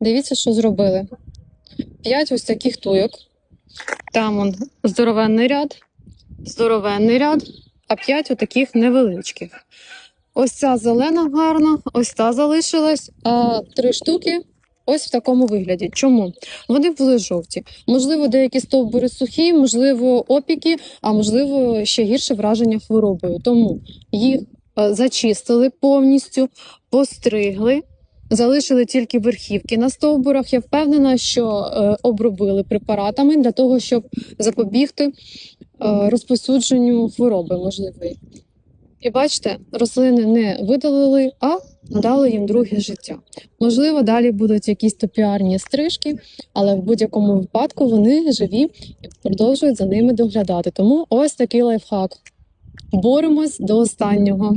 Дивіться, що зробили. П'ять ось таких туйок. Там он здоровенний ряд, здоровенний ряд, а п'ять отаких невеличких. Ось ця зелена гарна, ось та залишилась, а три штуки ось в такому вигляді. Чому? Вони були жовті. Можливо, деякі стовбури сухі, можливо, опіки, а можливо, ще гірше враження хворобою. Тому їх е, зачистили повністю, постригли. Залишили тільки верхівки на стовбурах. Я впевнена, що е, обробили препаратами для того, щоб запобігти е, розповсюдженню хвороби можливої. І бачите, рослини не видалили, а надали їм друге життя. Можливо, далі будуть якісь топіарні стрижки, але в будь-якому випадку вони живі і продовжують за ними доглядати. Тому ось такий лайфхак. Боремось до останнього.